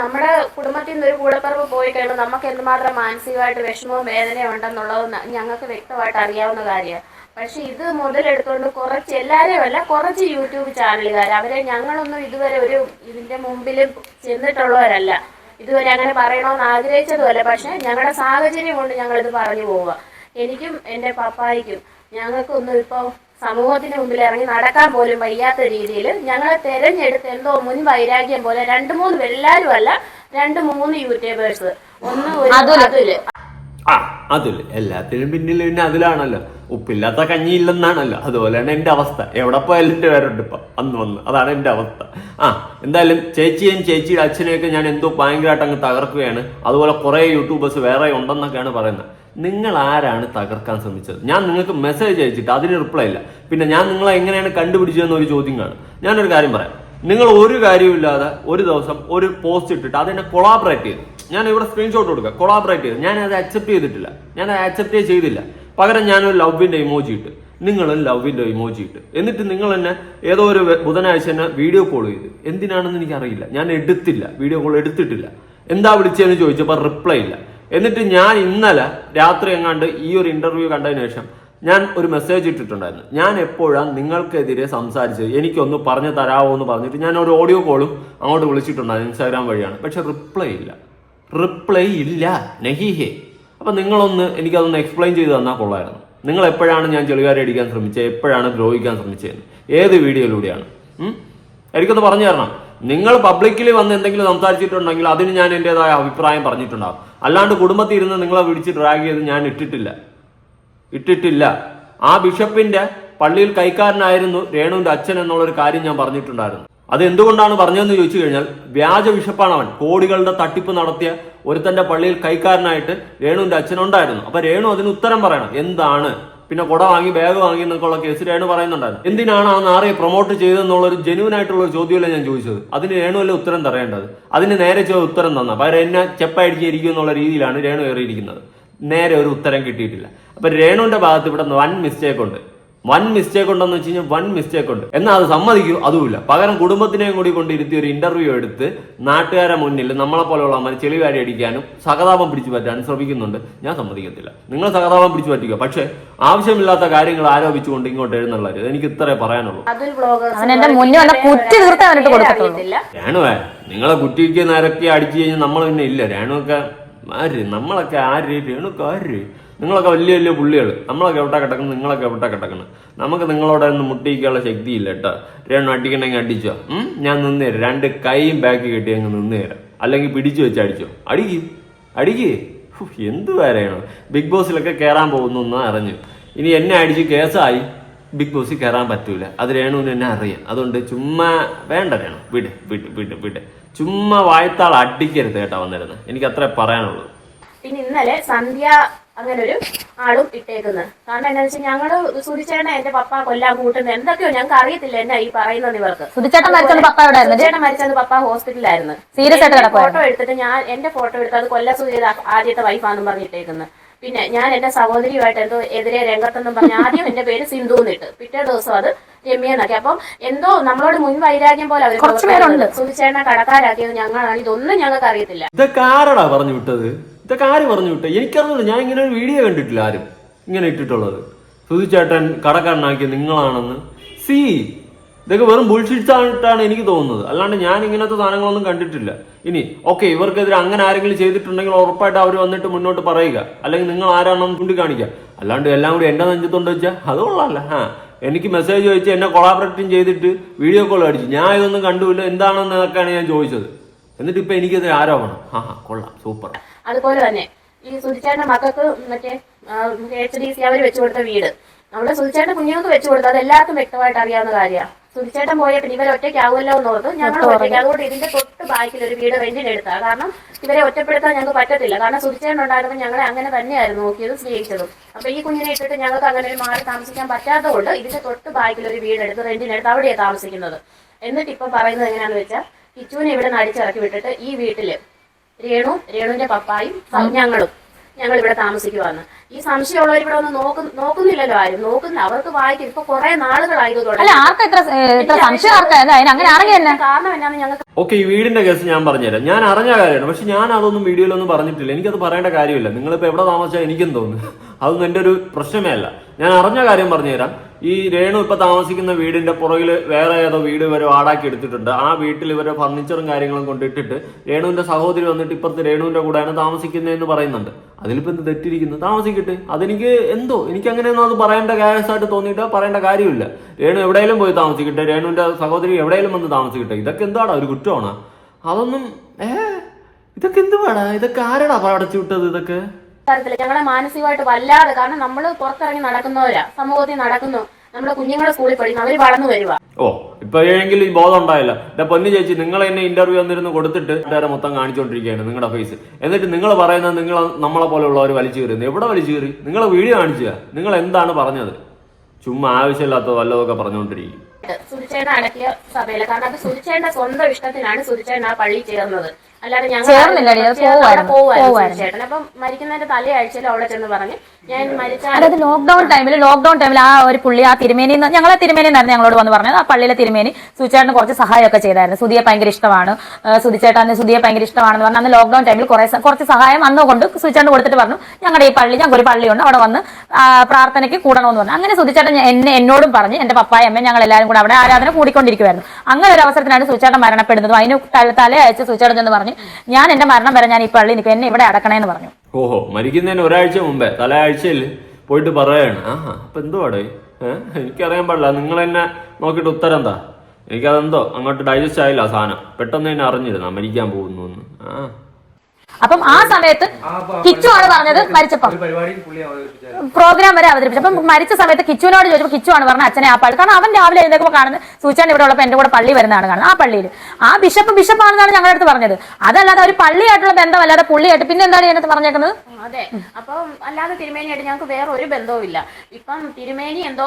നമ്മുടെ കുടുംബത്തിൽ നിന്ന് ഒരു കൂടപ്പറവ് പോയി കഴിയുമ്പോൾ നമുക്ക് എന്തുമാത്രം മാനസികമായിട്ട് വിഷമവും വേദനയും ഉണ്ടെന്നുള്ളത് ഞങ്ങൾക്ക് വ്യക്തമായിട്ട് അറിയാവുന്ന കാര്യമാണ്. പക്ഷെ ഇത് മുതലെടുത്തുകൊണ്ട് കുറച്ച് എല്ലാവരെയും അല്ല കുറച്ച് യൂട്യൂബ് ചാനലുകാർ അവരെ ഞങ്ങളൊന്നും ഇതുവരെ ഒരു ഇതിന്റെ മുമ്പിലും ചെന്നിട്ടുള്ളവരല്ല. ഇതുവരെ അങ്ങനെ പറയണമെന്ന് ആഗ്രഹിച്ചതുമല്ല പക്ഷെ ഞങ്ങളുടെ സാഹചര്യം കൊണ്ട് ഞങ്ങൾ ഇത് പറഞ്ഞു പോവുക. എനിക്കും എന്റെ പപ്പായിക്കും ഞങ്ങൾക്കൊന്നും ഇപ്പോൾ സമൂഹത്തിന് മുമ്പിൽ ഇറങ്ങി നടക്കാൻ പോലും വയ്യാത്ത രീതിയിൽ ഞങ്ങളെ തെരഞ്ഞെടുത്ത് എന്തോ മുൻ വൈരാഗ്യം പോലെ രണ്ട് മൂന്ന് എല്ലാവരും അല്ല രണ്ട് മൂന്ന് യൂട്യൂബേഴ്സ് ഒന്ന് ഒരു അതുൽ. അതുൽ ആ അതില്ല എല്ലാത്തിനും പിന്നിൽ പിന്നെ അതിലാണല്ലോ. ഉപ്പില്ലാത്ത കഞ്ഞിയില്ലെന്നാണല്ലോ. അതുപോലെയാണ് എന്റെ അവസ്ഥ. എവിടെ പോയാലും എന്റെ പേരുണ്ട് ഇപ്പൊ. അന്ന് വന്ന്. അതാണ് എന്റെ അവസ്ഥ. ആ എന്തായാലും ചേച്ചിയും ചേച്ചിയുടെ അച്ഛനെയൊക്കെ ഞാൻ എന്തോ ഭയങ്കരമായിട്ട് അങ്ങ് തകർക്കുകയാണ്. അതുപോലെ കുറെ യൂട്യൂബേഴ്സ് വേറെ ഉണ്ടെന്നൊക്കെയാണ് പറയുന്നത്. നിങ്ങൾ ആരാണ് തകർക്കാൻ ശ്രമിച്ചത്? ഞാൻ നിങ്ങൾക്ക് മെസ്സേജ് അയച്ചിട്ട് അതിന് റിപ്ലൈ ഇല്ല. പിന്നെ ഞാൻ നിങ്ങളെ എങ്ങനെയാണ് കണ്ടുപിടിച്ചതെന്ന് ഒരു ചോദ്യം കാണും. ഞാനൊരു കാര്യം പറയാം. നിങ്ങൾ ഒരു കാര്യമില്ലാതെ ഒരു ദിവസം ഒരു പോസ്റ്റ് ഇട്ടിട്ട് അതിനെ കൊളാബറേറ്റ് ചെയ്തു. ഞാൻ ഇവിടെ സ്ക്രീൻഷോട്ട് കൊടുക്കുക കൊളാബറേറ്റ് ചെയ്ത്. ഞാൻ അത് അക്സെപ്റ്റ് ചെയ്തിട്ടില്ല. ഞാൻ അത് അക്സെപ്റ്റ് ചെയ്തില്ല. പകരം ഞാനൊരു ലവിന്റെ ഇമോജി ഇട്ട്. നിങ്ങളും ലവിന്റെ ഇമോജി ഇട്ട്. എന്നിട്ട് നിങ്ങൾ തന്നെ ഏതോ ഒരു ബുധനാഴ്ച തന്നെ വീഡിയോ കോൾ ചെയ്ത്. എന്തിനാണെന്ന് എനിക്കറിയില്ല. ഞാൻ എടുത്തില്ല. വീഡിയോ കോൾ എടുത്തിട്ടില്ല. എന്താ വിളിച്ചതെന്ന് ചോദിച്ചപ്പോൾ റിപ്ലൈ ഇല്ല. എന്നിട്ട് ഞാൻ ഇന്നലെ രാത്രി എങ്ങാണ്ട് ഈ ഒരു ഇന്റർവ്യൂ കണ്ടതിന് ശേഷം ഞാൻ ഒരു മെസ്സേജ് ഇട്ടിട്ടുണ്ടായിരുന്നു. ഞാൻ എപ്പോഴാണ് നിങ്ങൾക്കെതിരെ സംസാരിച്ചത്? എനിക്കൊന്ന് പറഞ്ഞു തരാമോ എന്ന് പറഞ്ഞിട്ട് ഞാൻ ഒരു ഓഡിയോ കോളും അങ്ങോട്ട് വിളിച്ചിട്ടുണ്ടായിരുന്നു ഇൻസ്റ്റാഗ്രാം വഴിയാണ്. പക്ഷെ റിപ്ലൈ ഇല്ല. റിപ്ലൈ ഇല്ല. നഹിഹേ. അപ്പൊ നിങ്ങളൊന്ന് എനിക്കതൊന്ന് എക്സ്പ്ലെയിൻ ചെയ്ത് തന്നാൽ കൊള്ളായിരുന്നു. നിങ്ങൾ എപ്പോഴാണ് ഞാൻ ചെളികാരി അടിക്കാൻ ശ്രമിച്ചത് എപ്പോഴാണ് ദ്രോഹിക്കാൻ ശ്രമിച്ചത് ഏത് വീഡിയോയിലൂടെയാണ്? എനിക്കൊന്ന് പറഞ്ഞു തരണം. നിങ്ങൾ പബ്ലിക്കിൽ വന്ന് എന്തെങ്കിലും സംസാരിച്ചിട്ടുണ്ടെങ്കിൽ അതിന് ഞാൻ എന്റെതായ അഭിപ്രായം പറഞ്ഞിട്ടുണ്ടാകും അല്ലാണ്ട് കുടുംബത്തിൽ ഇരുന്ന് നിങ്ങളെ വിളിച്ച് ഡ്രാഗ് ചെയ്ത് ഞാൻ ഇട്ടിട്ടില്ല. ഇട്ടിട്ടില്ല. ആ ബിഷപ്പിന്റെ പള്ളിയിൽ കൈക്കാരനായിരുന്നു രേണുവിന്റെ അച്ഛൻ എന്നുള്ളൊരു കാര്യം ഞാൻ പറഞ്ഞിട്ടുണ്ടായിരുന്നു. അത് എന്തുകൊണ്ടാണ് പറഞ്ഞതെന്ന് ചോദിച്ചു കഴിഞ്ഞാൽ വ്യാജ വിഷപ്പാണ് അവൻ കോടികളുടെ തട്ടിപ്പ് നടത്തിയ ഒരുത്തന്റെ പള്ളിയിൽ കൈക്കാരനായിട്ട് രേണുവിന്റെ അച്ഛനുണ്ടായിരുന്നു അപ്പൊ രേണു അതിന് ഉത്തരം പറയണം. എന്താണ്? പിന്നെ കുട വാങ്ങി ബാഗ് വാങ്ങി എന്നൊക്കെയുള്ള കേസ് രേണു പറയുന്നുണ്ടായിരുന്നു. എന്തിനാണ് ആ നാറയെ പ്രൊമോട്ട് ചെയ്തതെന്നുള്ള ഒരു ജെന്യൂൻ ആയിട്ടുള്ള ഒരു ചോദ്യമല്ല ഞാൻ ചോദിച്ചത്? അതിന് രേണു അല്ലേ ഉത്തരം തരേണ്ടത്? അതിന് നേരെ ചോ ഉത്തരം തന്ന. പകരം എന്നെ ചെപ്പായിരിക്കും എന്നുള്ള രീതിയിലാണ് രേണു കയറിയിരിക്കുന്നത്. നേരെ ഒരു ഉത്തരം കിട്ടിയിട്ടില്ല. അപ്പൊ രേണുവിന്റെ ഭാഗത്ത് ഇവിടെ വൻ മിസ്റ്റേക്ക് ഉണ്ട്. വൻ മിസ്റ്റേക്ക് ഉണ്ടെന്ന് വെച്ച് കഴിഞ്ഞാൽ വൺ മിസ്റ്റേക്ക് ഉണ്ട്. എന്നാൽ അത് സമ്മതിക്കൂ അതുമില്ല. പകരം കുടുംബത്തിനെയും കൂടി കൊണ്ടിരുത്തി ഒരു ഇന്റർവ്യൂ എടുത്ത് നാട്ടുകാരെ മുന്നിൽ നമ്മളെ പോലെയുള്ള അമ്മ ചെളിവാരി അടിക്കാനും സഹതാപം പിടിച്ചു പറ്റാനും ശ്രമിക്കുന്നുണ്ട്. ഞാൻ സമ്മതിക്കത്തില്ല. നിങ്ങൾ സഹതാപം പിടിച്ചു പറ്റിക്കുക പക്ഷേ ആവശ്യമില്ലാത്ത കാര്യങ്ങൾ ആരോപിച്ചുകൊണ്ട് ഇങ്ങോട്ട് എഴുന്നള്ളരുത്. എനിക്ക് ഇത്രേ പറയാനുള്ളൂ. രേണുവേ നിങ്ങളെ കുറ്റിക്ക് നിരക്കി അടിച്ചു കഴിഞ്ഞാൽ നമ്മൾ പിന്നെ ഇല്ല. രേണുവൊക്കെ ആര്? നമ്മളൊക്കെ ആര്? രേണുക്ക് ആര്? നിങ്ങളൊക്കെ വലിയ വലിയ പുള്ളികൾ നമ്മളൊക്കെ എവിടെ കിടക്കുന്നത് നിങ്ങളൊക്കെ എവിടെ കിടക്കണം നമുക്ക് നിങ്ങളോട് ഒന്ന് മുട്ടിക്കാനുള്ള ശക്തിയില്ല കേട്ടോ. രണ്ടും അടിക്കണമെങ്കിൽ അടിച്ചോ. ഞാൻ നിന്ന് തരാം. രണ്ട് കൈയും ബാക്കി കെട്ടി അങ്ങ് നിന്ന് തരാം. അല്ലെങ്കിൽ പിടിച്ചു വെച്ച് അടിച്ചോ. അടിക്ക്. അടിക്ക്. എന്ത് വരെയാണ് ബിഗ് ബോസിലൊക്കെ കയറാൻ പോകുന്നു എന്ന് അറിഞ്ഞു. ഇനി എന്നെ അടിച്ച് കേസായി. ബിഗ് ബോസിൽ കയറാൻ പറ്റൂല. അത് രേണുവിന് എന്നെ അറിയാം. അതുകൊണ്ട് ചുമ്മാ വേണ്ട രേണു. വിട് വിട് വിട് വിട്. ചുമ്മാ വായത്താൾ അടിക്കരുത് കേട്ടോ വന്നിരുന്നത് എനിക്ക് അത്രേ പറയാനുള്ളൂ. പിന്നെ ഇന്നലെ സന്ധ്യ അങ്ങനെ ഒരു ആളും ഇട്ടേക്കുന്നത് കാരണം എന്താ വെച്ചാൽ ഞങ്ങൾ സുരിച്ചേട്ടനെ എന്റെ പപ്പ കൊല്ലാൻ കൂട്ടുന്നത് എന്തൊക്കെയോ ഞങ്ങൾക്ക് അറിയത്തില്ല എന്നാ ഈ പറയുന്നത് ഇവർക്ക്. സുധിച്ചേട്ടൻ മരിച്ചത് പപ്പ എവിടെ ആയിരുന്നു? സുരിച്ചേട്ടൻ മരിച്ചത് പപ്പ ഹോസ്പിറ്റലിലായിരുന്നു. സീരിയസ് ആയിട്ട്. ഫോട്ടോ എടുത്തിട്ട് ഞാൻ എന്റെ ഫോട്ടോ എടുത്ത് അത് കൊല്ല സുധീര ആദ്യത്തെ വൈഫാന്നും പറഞ്ഞിട്ടേക്കുന്നത് പിന്നെ ഞാൻ എന്റെ സഹോദരിയുമായിട്ട് എന്തോ എതിരെ രംഗത്തെന്നും പറഞ്ഞ് ആദ്യം എന്റെ പേര് സിന്ധു എന്നിട്ട് പിറ്റേ ദിവസം അത് രമ്യെന്നൊക്കെ അപ്പം എന്തോ നമ്മളോട് മുൻ വൈരാഗ്യം പോലെ അവർ കുറച്ച് പേരുണ്ട്. സുധിച്ചേട്ടനെ കടക്കാരാക്കിയത് ഞങ്ങളാണ്. ഇതൊന്നും ഞങ്ങൾക്ക് അറിയത്തില്ല പറഞ്ഞു വിട്ടത്? ഇതൊക്കെ ആര് പറഞ്ഞു വിട്ടു? എനിക്കറിഞ്ഞില്ല ഞാൻ ഇങ്ങനെ ഒരു വീഡിയോ കണ്ടിട്ടില്ല ആരും. ഇങ്ങനെ ഇട്ടിട്ടുള്ളത്. സുധിച്ചേട്ടൻ കടക്കാരനാക്കിയ നിങ്ങളാണെന്ന്. സി ഇതൊക്കെ വെറും ബുൾഷിറ്റ്സ് ആയിട്ടാണ് എനിക്ക് തോന്നുന്നത്. അല്ലാണ്ട് ഞാൻ ഇങ്ങനത്തെ സാധനങ്ങളൊന്നും കണ്ടിട്ടില്ല. ഇനി ഓക്കെ ഇവർക്കെതിരെ അങ്ങനെ ആരെങ്കിലും ചെയ്തിട്ടുണ്ടെങ്കിൽ ഉറപ്പായിട്ട് അവർ വന്നിട്ട് മുന്നോട്ട് പറയുക. അല്ലെങ്കിൽ നിങ്ങൾ ആരാണെന്ന് ചൂണ്ടിക്കാണിക്കുക. അല്ലാണ്ട് എല്ലാം കൂടി എന്റെ നെഞ്ചത്തുണ്ട് വെച്ചാൽ അത് കൊള്ളാമല്ല ആ എനിക്ക് മെസ്സേജ് ചോദിച്ച് എന്നെ കൊളാബറേറ്റും ചെയ്തിട്ട് വീഡിയോ കോൾ അടിച്ചു. ഞാൻ ഇതൊന്നും കണ്ടുമില്ല. എന്താണെന്നൊക്കെയാണ് ഞാൻ ചോദിച്ചത്. എന്നിട്ട് ഇപ്പൊ എനിക്കത് ആരോപണം ആ, കൊള്ളാം. സൂപ്പർ അതുപോലെ തന്നെ ഈ സുധിച്ചേട്ടന്റെ മക്കൾക്ക് മറ്റേ എച്ച് ഡി സി അവർ വെച്ചു കൊടുത്ത വീട്. നമ്മുടെ സുധിച്ചേട്ടൻ കുഞ്ഞുങ്ങൾക്ക് വെച്ചു കൊടുത്തത് അത് എല്ലാവർക്കും വ്യക്തമായിട്ട് അറിയാവുന്ന കാര്യമാണ്. സുധിച്ചേട്ടൻ പോയ പിന്നെ ഇവരെ ഒറ്റയ്ക്കാവുമല്ലോ എന്ന് ഓർത്ത് ഞങ്ങൾ ഒറ്റയ്ക്ക്. അതുകൊണ്ട് ഇതിന്റെ തൊട്ട് ബാക്കിൽ ഒരു വീട് റെന്റിന് എടുത്താ കാരണം ഇവരെ ഒറ്റപ്പെടുത്താൻ ഞങ്ങൾക്ക് പറ്റത്തില്ല. കാരണം സുധിച്ചേട്ടൻ ഉണ്ടായിരുന്നപ്പോൾ ഞങ്ങളെ അങ്ങനെ തന്നെയായിരുന്നു നോക്കിയതും സ്നേഹിച്ചതും. അപ്പൊ ഈ കുഞ്ഞിനെ ഇട്ടിട്ട് ഞങ്ങൾക്ക് അങ്ങനെ ഒരു മാറി താമസിക്കാൻ പറ്റാത്തതുകൊണ്ട് ഇതിന്റെ തൊട്ട് ബാക്കിൽ ഒരു വീട് എടുത്ത് റെന്റിന് എടുത്ത് അവിടെയാണ് താമസിക്കുന്നത്. എന്നിട്ട് ഇപ്പൊ പറയുന്നത് എങ്ങനെയാണെന്ന് വെച്ചാൽ കിച്ചുവിനെ ഇവിടെ നിന്ന് അടിച്ചിറക്കി വിട്ടിട്ട് ഈ വീട്ടിൽ രേണു രേണുവിന്റെ പപ്പായും ഞങ്ങളും ഞങ്ങൾ ഇവിടെ താമസിക്കുവാന്ന് ഈ സംശയമുള്ളവർ ഇവിടെ ഒന്ന് നോക്കും നോക്കുന്നില്ലല്ലോ ആരും. നോക്കുന്നില്ല അവർക്ക് വായിക്കും. ഇപ്പൊ കുറെ നാളുകളായി കാരണം എന്നാന്ന് ഞങ്ങൾക്ക് ഓക്കെ ഈ വീടിന്റെ കേസ് ഞാൻ പറഞ്ഞുതരാം. ഞാൻ അറിഞ്ഞ കാര്യമാണ്. പക്ഷെ ഞാൻ അതൊന്നും വീഡിയോയിലൊന്നും പറഞ്ഞിട്ടില്ല. എനിക്കത് പറയേണ്ട കാര്യമില്ല. നിങ്ങളിപ്പോ എവിടെ താമസിച്ചാൽ എനിക്കും തോന്നുന്നു. അതൊന്നും എന്റെ ഒരു പ്രശ്നമേ അല്ല. ഞാൻ അറിഞ്ഞ കാര്യം പറഞ്ഞുതരാം. ഈ രേണു ഇപ്പൊ താമസിക്കുന്ന വീടിന്റെ പുറകിൽ വേറെ ഏതോ വീട് ഇവർ വാടാക്കി എടുത്തിട്ടുണ്ട്. ആ വീട്ടിൽ ഇവരെ ഫർണിച്ചറും കാര്യങ്ങളും കൊണ്ടിട്ടിട്ട് രേണുവിന്റെ സഹോദരി വന്നിട്ട് ഇപ്പുറത്ത് രേണുവിന്റെ കൂടെയാണ് താമസിക്കുന്നതെന്ന് പറയുന്നുണ്ട്. അതിലിപ്പോ എന്ത് തെറ്റിരിക്കുന്നു? താമസിക്കട്ടെ. അതെനിക്ക് എന്തോ? എനിക്ക് അങ്ങനെയൊന്നും അത് പറയേണ്ട കാര്യമായിട്ട് തോന്നിയിട്ട് പറയേണ്ട കാര്യമില്ല. രേണു എവിടെയെങ്കിലും പോയി താമസിക്കട്ടെ. രേണുവിന്റെ സഹോദരി എവിടെയെങ്കിലും വന്ന് താമസിക്കട്ടെ. ഇതൊക്കെ എന്താടാ? ഒരു കുറ്റമാണ്? അതൊന്നും ഏ? ഇതൊക്കെ എന്ത് വേണം ഇതൊക്കെ ആരടാ അടച്ചു വിട്ടത് ഇതൊക്കെ? തരത്തില്ല ഞങ്ങളെ മാനസികമായിട്ട് വല്ലാതെ കാരണം നമ്മൾ പുറത്തിറങ്ങി നടക്കുന്നവരാ. സമൂഹത്തിൽ നടക്കുന്നു. നമ്മുടെ കുഞ്ഞുങ്ങളെ സ്കൂളിൽ പഠിക്കുന്നു. അവർ വളർന്നു വരുക ഓ ഇപ്പൊ ഏതെങ്കിലും ഈ ബോധം ഉണ്ടായില്ല. എന്റെ പൊന്നു ചേച്ചി നിങ്ങൾ എന്നെ ഇന്റർവ്യൂ വന്നിരുന്ന് കൊടുത്തിട്ട് നേരെ മൊത്തം കാണിച്ചുകൊണ്ടിരിക്കുകയാണ് നിങ്ങളുടെ ഫേസ് എന്നിട്ട് നിങ്ങൾ പറയുന്നത് നിങ്ങൾ നമ്മളെ പോലെയുള്ളവർ വലിച്ചു കയറുന്നു എവിടെ വലിച്ചു കയറി? നിങ്ങൾ വീഡിയോ കാണിച്ചുക നിങ്ങൾ എന്താണ് പറഞ്ഞത്? ചുമ്മാ ആവശ്യമില്ലാത്ത വല്ലതൊക്കെ പറഞ്ഞുകൊണ്ടിരിക്കും സുരിച്ചേട്ട അടക്കിയ സഭയിൽ. കാരണം അത് സുരിച്ചേട്ട സ്വന്തം ഇഷ്ടത്തിനാണ് സുരിച്ചേട്ട ആ പള്ളി ചേർന്നത്. അല്ലാതെ ചേർന്നില്ലടി, അത് ചേർന്ന് അവിടെ പോവായിരുന്നു. പോവായിരുന്നു. പോവായിരുന്നു. സുരിച്ചേട്ടൻ അപ്പം മരിക്കുന്നതിന്റെ തലയാഴ്ചയിൽ അവിടെ ചെന്ന് പറഞ്ഞ് ഞാൻ മരിച്ചാൽ അതായത് ലോക്ക്ഡൌൺ ടൈമിൽ ലോക്ക്ഡൌൺ ടൈമിൽ ആ ഒരു പുള്ളി ആ തിരുമേനി ഞങ്ങളെ തിരുമേനി എന്നായിരുന്നു ഞങ്ങളോട് വന്ന് പറഞ്ഞത്. ആ പള്ളിയിലെ തിരുമേനി സുചേട്ടന് കുറച്ച് സഹായമൊക്കെ ചെയ്തായിരുന്നു. സുധിയെ ഭയങ്കര ഇഷ്ടമാണ്. സുധിച്ചേട്ടാന് സുധിയെ ഭയങ്കര ഇഷ്ടമാണെന്ന് പറഞ്ഞു അന്ന് ലോക്ക്ഡൌൺ ടൈമിൽ കുറെ സ- കുറച്ച് സഹായം അന്ന് കൊണ്ട് സുചേട്ടന് കൊടുത്തിട്ട് പറഞ്ഞു ഞങ്ങളുടെ ഈ പള്ളി ഞങ്ങൾക്ക് ഒരു പള്ളിയുണ്ട് അവിടെ വന്ന് ആ, പ്രാർത്ഥനയ്ക്ക് കൂടണമെന്ന് പറഞ്ഞു. അങ്ങനെ സുധിച്ചേട്ടൻ എന്നെ എന്നോടും പറഞ്ഞു എന്റെ പപ്പായ അമ്മ ഞങ്ങൾ എല്ലാവരും കൂടെ അവിടെ ആരാധന കൂടിക്കൊണ്ടിരിക്കുവായിരുന്നു. അങ്ങനെ ഒരു അവസരത്തിലാണ് സുചേട്ടൻ മരണപ്പെടുന്നത് അതിന് തല- തലയയച്ച് സുചേട്ടൻ എന്ന് പറഞ്ഞു ഞാൻ എന്റെ മരണം വരെ ഞാൻ ഈ പള്ളി നിൽക്കും. എന്നെ ഇവിടെ അടക്കണേന്ന് പറഞ്ഞു. ഓഹോ മരിക്കുന്നതിന് ഒരാഴ്ച മുമ്പേ തലയാഴ്ചയിൽ പോയിട്ട് പറയാണ്. ആഹാ അപ്പൊ എനിക്കറിയാൻ പാടില്ല. നിങ്ങൾ എന്നെ നോക്കിട്ട് ഉത്തരം എന്താ? എനിക്കതെന്തോ അങ്ങോട്ട് ഡൈജസ്റ്റ് ആയില്ല ആ സാധനം. പെട്ടെന്ന് തന്നെ അറിഞ്ഞിരുന്നാ മരിക്കാൻ പോകുന്നു ആ. അപ്പം ആ സമയത്ത് കിച്ചു ആണ് പറഞ്ഞത് മരിച്ചപ്പം. പ്രോഗ്രാം വരെ അവതരിപ്പിച്ചു. അപ്പം മരിച്ച സമയത്ത് കിച്ചുവിനോട് ചോദിച്ചപ്പോൾ കിച്ചു ആണ് പറഞ്ഞത് അച്ഛനെ ആ പള്ളി കാരണം അവൻ രാവിലെ എഴുന്നേക്കുമ്പോൾ കാണുന്നത് സൂചാൻ ഇവിടെ ഉള്ളപ്പോൾ എന്റെ കൂടെ പള്ളി വരുന്നതാണ് കാണുന്നത്. ആ പള്ളിയിൽ. ആ ബിഷപ്പ് ബിഷപ്പ് ബിഷപ്പാണെന്നാണ് ഞങ്ങളുടെ അടുത്ത് പറഞ്ഞത്. അതല്ലാതെ ഒരു പള്ളിയായിട്ടുള്ള ബന്ധമല്ലാതെ പുള്ളിയായിട്ട് പിന്നെ എന്താണ് ഞാനത് പറഞ്ഞേക്കുന്നത്? അതെ. അപ്പം അല്ലാതെ തിരുമേനിയായിട്ട് ഞങ്ങൾക്ക് വേറെ ഒരു ബന്ധവും ഇല്ല ഇപ്പം തിരുമേനി എന്തോ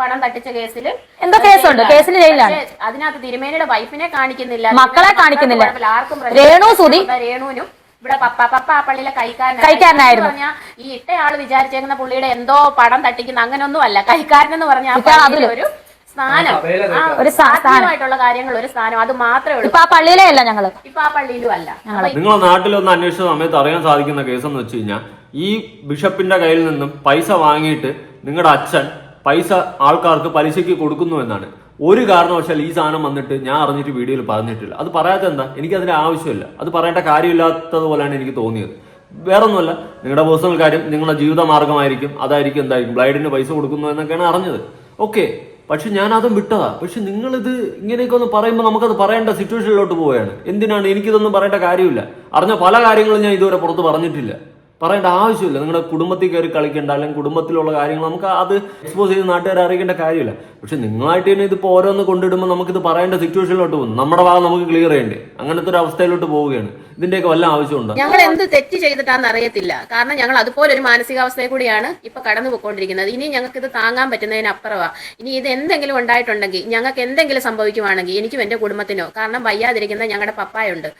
പണം തട്ടിച്ച കേസിൽ എന്തോ കേസുണ്ട്. കേസിന് ജയിലാണ് അതിനകത്ത് തിരുമേനിയുടെ വൈഫിനെ കാണിക്കുന്നില്ല. മക്കളെ കാണിക്കുന്നില്ല. ആർക്കും രേണു സുധി. രേണുവിനും ഇവിടെ പപ്പ പപ്പ ആ പള്ളിയിലെ കൈക്കാരൻ കൈക്കാരനായിരുന്നു. പറഞ്ഞാൽ ഈ ഇട്ടയാൾ വിചാരിച്ചേക്കുന്ന പുള്ളിയുടെ എന്തോ പടം തട്ടിക്കുന്ന അങ്ങനൊന്നും അല്ല കൈക്കാരൻ എന്ന് പറഞ്ഞാൽ ആ ഇട്ടയാൾ പള്ളിയിലെ ഒരു സ്ഥാനം. ആ, സഭയിലെ ആ, ഒരു സ്ഥാ- സ്ഥാനം. ആത്മീയമായിട്ടുള്ള കാര്യങ്ങൾ ഒരു സ്ഥാനം അത് മാത്രമേ ഉള്ളൂ. ഇപ്പൊ ആ പള്ളിയിലേ അല്ല ഞങ്ങൾ. ഇപ്പൊ ആ പള്ളിയിലും അല്ല. അപ്പൊ നിങ്ങളെ നാട്ടിലൊന്ന് അന്വേഷിച്ച സമയത്ത് അറിയാൻ സാധിക്കുന്ന കേസെന്ന് വെച്ച് കഴിഞ്ഞാൽ ഈ ബിഷപ്പിന്റെ കയ്യിൽ നിന്നും പൈസ വാങ്ങിയിട്ട് നിങ്ങളുടെ അച്ഛൻ പൈസ ആൾക്കാർക്ക് പലിശയ്ക്ക് കൊടുക്കുന്നു എന്നാണ്. ഒരു കാരണവശാൽ ഈ സാധനം വന്നിട്ട് ഞാൻ അറിഞ്ഞിട്ട് വീഡിയോയിൽ പറഞ്ഞിട്ടില്ല. അത് പറയാത്ത എന്താ? എനിക്ക് അതിന്റെ ആവശ്യമില്ല. അത് പറയേണ്ട കാര്യമില്ലാത്തതുപോലെയാണ് എനിക്ക് തോന്നിയത്. വേറൊന്നുമല്ല നിങ്ങളുടെ പേഴ്സണൽ കാര്യം നിങ്ങളുടെ ജീവിത മാർഗമായിരിക്കും അതായിരിക്കും എന്തായിരിക്കും? ബ്ലൈഡിന് പൈസ കൊടുക്കുന്നു എന്നൊക്കെയാണ് അറിഞ്ഞത്. ഓക്കെ പക്ഷെ ഞാൻ അതും വിട്ടതാ. പക്ഷെ നിങ്ങളിത് ഇങ്ങനെയൊക്കെ ഒന്ന് പറയുമ്പോൾ നമുക്കത് പറയേണ്ട സിറ്റുവേഷനിലോട്ട് പോവുകയാണ്. എന്തിനാണ്? എനിക്കിതൊന്നും പറയേണ്ട കാര്യമില്ല. അറിഞ്ഞ പല കാര്യങ്ങളും ഞാൻ ഇതുവരെ പുറത്ത് പറഞ്ഞിട്ടില്ല. പറയേണ്ട ആവശ്യമില്ല. നിങ്ങളുടെ കുടുംബത്തിൽ കയറി കളിക്കേണ്ട അല്ലെങ്കിൽ കുടുംബത്തിലുള്ള കാര്യങ്ങൾ നമുക്ക് അത് എക്സ്പോസ് ചെയ്ത് നാട്ടുകാരെ അറിയിക്കേണ്ട കാര്യമില്ല. പക്ഷെ നിങ്ങളായിട്ട് തന്നെ ഇതിപ്പോൾ ഓരോന്ന് കൊണ്ടിടുമ്പോൾ നമുക്കിത് പറയേണ്ട സിറ്റുവേഷനിലോട്ട് പോകുന്നു. നമ്മുടെ ഭാഗം നമുക്ക് ക്ലിയർ ചെയ്യേണ്ടേ? അങ്ങനത്തെ ഒരു അവസ്ഥയിലോട്ട് പോവുകയാണ്. ഇതിന്റെയൊക്കെ വല്ല ആവശ്യമുണ്ടോ? ഞങ്ങൾ എന്ത് തെറ്റ് ചെയ്തിട്ടാന്ന് അറിയത്തില്ല. കാരണം ഞങ്ങൾ അതുപോലെ ഒരു മാനസികാവസ്ഥയെ കൂടിയാണ് ഇപ്പൊ കടന്നു പോയിക്കൊണ്ടിരിക്കുന്നത്. ഇനി ഞങ്ങൾക്ക് ഇത് താങ്ങാൻ പറ്റുന്നതിനപ്പുറവാ ഇനി ഇത് എന്തെങ്കിലും ഉണ്ടായിട്ടുണ്ടെങ്കിൽ ഞങ്ങൾക്ക് എന്തെങ്കിലും സംഭവിക്കുവാണെങ്കിൽ എനിക്കും എന്റെ കുടുംബത്തിനോ കാരണം വയ്യാതിരിക്കുന്ന ഞങ്ങളുടെ പപ്പായുണ്ട്.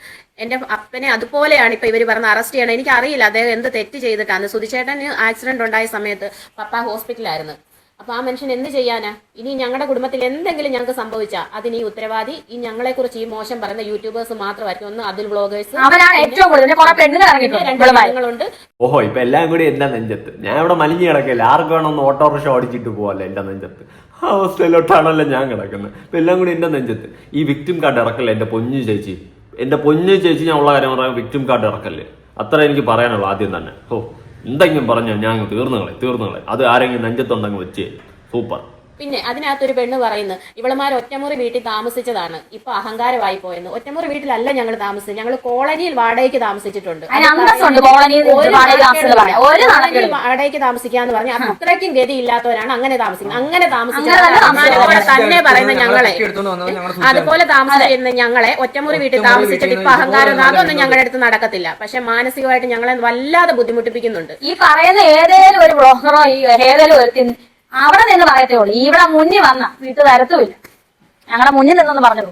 എന്റെ അപ്പനെ അതുപോലെയാണ് ഇപ്പൊ ഇവർ പറഞ്ഞ അറസ്റ്റ് ചെയ്യണം എനിക്ക് അറിയില്ല അദ്ദേഹം എന്ത് തെറ്റ് ചെയ്തിട്ടാണ് സുധിച്ചേട്ടന് ആക്സിഡന്റ് ഉണ്ടായ സമയത്ത് പപ്പ ഹോസ്പിറ്റലായിരുന്നു അപ്പൊ ആ മനുഷ്യൻ എന്ത് ചെയ്യാനാ? ഇനി ഞങ്ങളുടെ കുടുംബത്തിൽ എന്തെങ്കിലും ഞങ്ങൾക്ക് സംഭവിച്ചാൽ അതിന് ഈ ഉത്തരവാദി ഈ ഞങ്ങളെ കുറിച്ച് ഈ മോശം പറയുന്ന യൂട്യൂബേഴ്സ് മാത്രമായിരിക്കും. ഒന്ന് അതിൽ ബ്ലോഗേഴ്സ് അവനാണ് ഏറ്റവും കൂടുതൽ. കുറെ പെണ്ണുങ്ങൾ ഇറങ്ങിയിട്ടുണ്ട് രണ്ട് ഇവളുമാര്. പെണ്ണുങ്ങളുണ്ട്. ഓഹോ ഇപ്പൊ എല്ലാം കൂടി എന്റെ നെഞ്ചത്ത്? ഞാൻ ഇവിടെ മലിഞ്ഞു കിടക്കില്ല. ആർക്ക് വേണമെന്ന് ഓട്ടോറിക്ഷ ഓടിച്ചിട്ട് പോവല്ലേ എന്റെ നെഞ്ചത്ത്? ആ അവസ്ഥയിലോട്ടാണല്ലോ ഞാൻ കിടക്കുന്നത്. ഇപ്പൊ എല്ലാം കൂടി എന്റെ നെഞ്ചത്ത്. ഈ വിക്ടിം കാർഡ് ഇറക്കല്ലേ എന്റെ പൊന്നു ചേച്ചി? എന്റെ പൊന്നു ചേച്ചി ഞാൻ ഉള്ള കാര്യം പറയാം വിക്ടിം കാർഡ് ഇറക്കല്ലേ? അത്ര എനിക്ക് പറയാനുള്ളൂ ആദ്യം തന്നെ. ഓ എന്തെങ്കിലും പറഞ്ഞാൽ ഞാൻ തീർന്നുകളെ തീർന്നുകളെ. അത് ആരെങ്കിലും നെഞ്ചത്തുണ്ടെങ്കിൽ വെച്ചേ. സൂപ്പർ. പിന്നെ അതിനകത്തൊരു പെണ്ണ് പറയുന്നു ഇവളമാർ ഒറ്റമുറി വീട്ടിൽ താമസിച്ചതാണ്. ഇപ്പൊ അഹങ്കാരമായി പോയെന്ന്. ഒറ്റമുറി വീട്ടിലല്ല ഞങ്ങൾ താമസിച്ചത്. ഞങ്ങൾ കോളനിയിൽ വാടകയ്ക്ക് താമസിച്ചിട്ടുണ്ട്. വാടകയ്ക്ക് താമസിക്കാന്ന് പറഞ്ഞാൽ അത്രയ്ക്കും ഗതി ഇല്ലാത്തവരാണ് അങ്ങനെ താമസിക്കുന്നത്. അങ്ങനെ താമസിക്കുന്ന തന്നെ തന്നെ പറയുന്ന ഞങ്ങളെ അതുപോലെ താമസിക്കുന്ന ഞങ്ങളെ ഒറ്റമുറി വീട്ടിൽ താമസിച്ചിട്ട് ഇപ്പൊ അഹങ്കാരം അതൊന്നും ഞങ്ങളുടെ അടുത്ത് നടക്കത്തില്ല. പക്ഷെ മാനസികമായിട്ട് ഞങ്ങളെ വല്ലാതെ ബുദ്ധിമുട്ടിപ്പിക്കുന്നുണ്ട്. ഈ പറയുന്ന ഏതേലും ഒരു ബ്ലോഗറോ ഈ ഏതേലും ഒരു അവിടെ നിന്ന് പറയത്തേ ഉള്ളൂ ഇവിടെ മുന്നിൽ വന്ന. വീട്ടു തരത്തുമില്ല. ഞങ്ങളുടെ മുന്നിൽ നിന്നൊന്ന് പറഞ്ഞു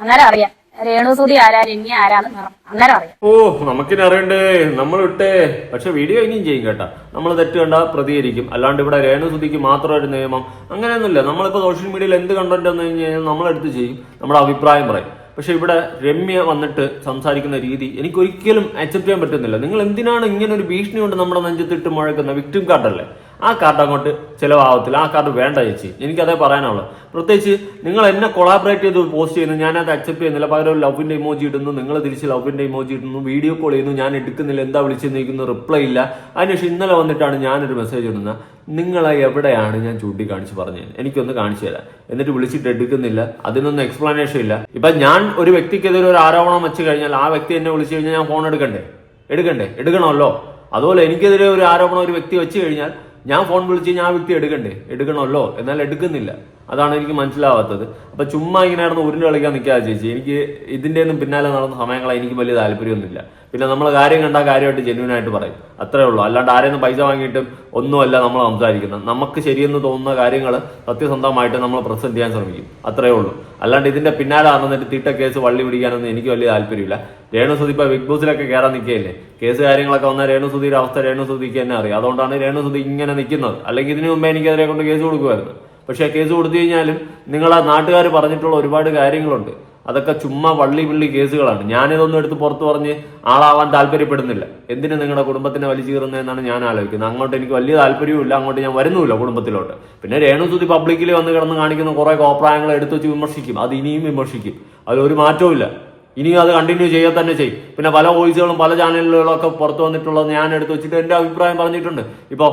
അന്നേരം അറിയാം. രേണുസൂതി ആരാ രമ്യ ആരാന്ന് പറ. അന്നേരം അറിയാം. ഓ നമുക്കിനി അറിയണ്ടേ? നമ്മൾ വിട്ടേ പക്ഷെ വീഡിയോ ഇനിയും ചെയ്യും കേട്ടാ. നമ്മൾ തെറ്റ് കണ്ടാൽ പ്രതികരിക്കും. അല്ലാണ്ട് ഇവിടെ രേണുസുതിക്ക് മാത്രം ഒരു നിയമം അങ്ങനെയൊന്നുമില്ല. നമ്മളിപ്പോൾ സോഷ്യൽ മീഡിയയിൽ എന്ത് കണ്ടന്റ് വന്നു കഴിഞ്ഞാൽ നമ്മളെടുത്ത് ചെയ്യും. നമ്മുടെ അഭിപ്രായം പറയും. പക്ഷെ ഇവിടെ രമ്യ വന്നിട്ട് സംസാരിക്കുന്ന രീതി എനിക്ക് ഒരിക്കലും അക്സെപ്റ്റ് ചെയ്യാൻ പറ്റുന്നില്ല. നിങ്ങൾ എന്തിനാണ് ഇങ്ങനെ ഒരു ഭീഷണി കൊണ്ട് നമ്മുടെ നെഞ്ചത്തിട്ട് മുഴക്കുന്ന? വിക്ടിം കാർഡല്ലേ ആ കാർഡ് അങ്ങോട്ട് ചിലവാകത്തില്ല ആ കാർഡ് വേണ്ട ചേച്ചി. എനിക്കതേ പറയാനുള്ളൂ. പ്രത്യേകിച്ച് നിങ്ങൾ എന്നെ കൊളാബറേറ്റ് ചെയ്ത് പോസ്റ്റ് ചെയ്യുന്നു. ഞാനത് അക്സെപ്റ്റ് ചെയ്യുന്നില്ല. പകരം ഒരു ലവിന്റെ ഇമോജി ഇടുന്നു. നിങ്ങൾ തിരിച്ച് ലവിന്റെ ഇമോജി ഇടുന്നു. വീഡിയോ കോൾ ചെയ്യുന്നു. ഞാൻ എടുക്കുന്നില്ല. എന്താ വിളിച്ച് റിപ്ലൈ ഇല്ല. അതിനുശേഷം ഇന്നലെ വന്നിട്ടാണ് ഞാനൊരു മെസ്സേജ് ഇടുന്നത്. നിങ്ങളെ എവിടെയാണ് ഞാൻ ചൂണ്ടിക്കാണിച്ച് പറഞ്ഞത്? എനിക്കൊന്ന് കാണിച്ചു തരാം. എന്നിട്ട് വിളിച്ചിട്ട് എടുക്കുന്നില്ല. അതിനൊന്നും എക്സ്പ്ലനേഷൻ ഇല്ല. ഇപ്പൊ ഞാൻ ഒരു വ്യക്തിക്കെതിരെ ഒരു ആരോപണം വെച്ച് കഴിഞ്ഞാൽ ആ വ്യക്തി എന്നെ വിളിച്ചു കഴിഞ്ഞാൽ ഞാൻ ഫോൺ എടുക്കണ്ടേ? എടുക്കണ്ടേ? എടുക്കണമല്ലോ. അതുപോലെ എനിക്കെതിരെ ഒരു ആരോപണം ഒരു വ്യക്തി വെച്ച് കഴിഞ്ഞാൽ ഞാൻ ഫോൺ വിളിച്ച് ഞാൻ വ്യക്തി എടുക്കണ്ടേ? എടുക്കണമല്ലോ. എന്നാൽ എടുക്കുന്നില്ല. അതാണ് എനിക്ക് മനസ്സിലാവാത്തത്. അപ്പൊ ചുമ്മാ ഇങ്ങനെ നടന്ന് ഉരുണ്ട് കളിക്കാൻ നിൽക്കാതെ ചേച്ചി. എനിക്ക് ഇതിന്റെ ഒന്നും പിന്നാലെ നടന്ന സമയങ്ങളെ എനിക്ക് വലിയ താല്പര്യമൊന്നുമില്ല. പിന്നെ നമ്മൾ കാര്യം കണ്ടാൽ കാര്യമായിട്ട് ജെന്യൂൻ ആയിട്ട് പറയും. അത്രേ ഉള്ളൂ. അല്ലാണ്ട് ആരെയും പൈസ വാങ്ങിയിട്ടും ഒന്നുമല്ല നമ്മൾ സംസാരിക്കുന്നത്. നമുക്ക് ശരിയെന്ന് തോന്നുന്ന കാര്യങ്ങൾ സത്യസന്ധമായിട്ട് നമ്മൾ പ്രസന്റ് ചെയ്യാൻ ശ്രമിക്കും. അത്രേ ഉള്ളൂ. അല്ലാണ്ട് ഇതിന്റെ പിന്നാലെ നടന്നിട്ട് തീട്ട കേസ് വള്ളി പിടിക്കാനൊന്നും എനിക്ക് വലിയ താല്പര്യമില്ല. രേണുസുതി ഇപ്പൊ ബിഗ് ബോസിലൊക്കെ കയറാൻ നിൽക്കുകയല്ലേ? കേസ് കാര്യങ്ങളൊക്കെ വന്നാൽ രേണുസുതിയുടെ അവസ്ഥ രേണുസുതിക്ക് തന്നെ അറിയാം. അതുകൊണ്ടാണ് രേണുസുതി ഇങ്ങനെ നിൽക്കുന്നത്. അല്ലെങ്കിൽ ഇതിനു മുമ്പേ എനിക്കെതിരെ കൊണ്ട് കേസ് കൊടുക്കുമായിരുന്നു. പക്ഷേ കേസ് കൊടുത്തു കഴിഞ്ഞാലും നിങ്ങൾ ആ നാട്ടുകാർ പറഞ്ഞിട്ടുള്ള ഒരുപാട് കാര്യങ്ങളുണ്ട്. അതൊക്കെ ചുമ്മാ വള്ളി വിള്ളി കേസുകളാണ്. ഞാനിതൊന്നും എടുത്ത് പുറത്ത് പറഞ്ഞ് ആളാവാൻ താല്പര്യപ്പെടുന്നില്ല. എന്തിനു നിങ്ങളുടെ കുടുംബത്തിനെ വലിച്ചു കീറുന്നതെന്നാണ് ഞാൻ ആലോചിക്കുന്നത്. അങ്ങോട്ട് എനിക്ക് വലിയ താല്പര്യവുമില്ല. അങ്ങോട്ട് ഞാൻ വരുന്നുമില്ല കുടുംബത്തിലോട്ട്. പിന്നെ രേണുസുതി പബ്ലിക്കിൽ വന്ന് കിടന്ന് കാണിക്കുന്ന കുറെ കോപ്രായങ്ങൾ എടുത്തു വെച്ച് വിമർശിക്കും. അത് ഇനിയും വിമർശിക്കും. അതിലൊരു മാറ്റവും ഇനിയും അത് കണ്ടിന്യൂ ചെയ്യുക തന്നെ ചെയ്യും. പിന്നെ പല വോയിസുകളും പല ചാനലുകളും ഒക്കെ പുറത്തു വന്നിട്ടുള്ളത് ഞാൻ എടുത്തു വെച്ചിട്ട് എന്റെ അഭിപ്രായം പറഞ്ഞിട്ടുണ്ട്. ഇപ്പോൾ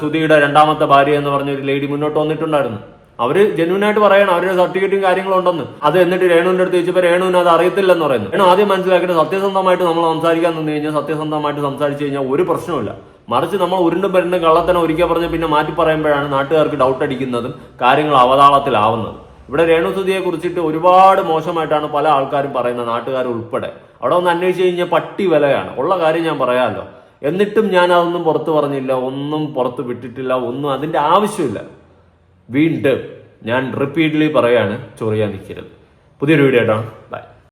സുധിയുടെ രണ്ടാമത്തെ ഭാര്യ എന്ന് പറഞ്ഞ ഒരു ലേഡി മുന്നോട്ട് വന്നിട്ടുണ്ടായിരുന്നു. അവർ ജെന്യൂനായിട്ട് പറയണം അവരുടെ സർട്ടിഫിക്കറ്റും കാര്യങ്ങളും ഉണ്ടെന്ന്. അത് എന്നിട്ട് രേണുവിന്റെ അടുത്ത് ചോദിച്ചപ്പോൾ രേണുവിന് അത് അറിയത്തില്ലെന്ന് പറയുന്നു. രേണു ആദ്യം മനസ്സിലാക്കിയിട്ട് സത്യസന്ധമായിട്ട് നമ്മൾ സംസാരിക്കാൻ നിന്ന് കഴിഞ്ഞാൽ സത്യസന്ധമായിട്ട് സംസാരിച്ചു കഴിഞ്ഞാൽ ഒരു പ്രശ്നമില്ല മറിച്ച് നമ്മൾ ഉരുണ്ടും പെരുണ്ടും കള്ളത്തനം ഒരിക്കൽ പറഞ്ഞ് പിന്നെ മാറ്റി പറയുമ്പോഴാണ് നാട്ടുകാർക്ക് ഡൗട്ട് അടിക്കുന്നതും കാര്യങ്ങൾ അവതാളത്തിലാവുന്നത്. ഇവിടെ രേണുസുതിയെ കുറിച്ചിട്ട് ഒരുപാട് മോശമായിട്ടാണ് പല ആൾക്കാരും പറയുന്നത് നാട്ടുകാർ ഉൾപ്പെടെ അവിടെ ഒന്ന് അന്വേഷിച്ച് കഴിഞ്ഞാൽ പട്ടി വിലയാണ്. ഉള്ള കാര്യം ഞാൻ പറയാമല്ലോ. എന്നിട്ടും ഞാൻ അതൊന്നും പുറത്ത് പറഞ്ഞില്ല ഒന്നും പുറത്ത് വിട്ടിട്ടില്ല ഒന്നും അതിന്റെ ആവശ്യമില്ല. വീണ്ടും ഞാൻ റിപ്പീറ്റ്ലി പറയാണ് ചൊറിയാൻ നിൽക്കരുത്. പുതിയൊരു വീഡിയോ ആയിട്ടാണ് ബൈ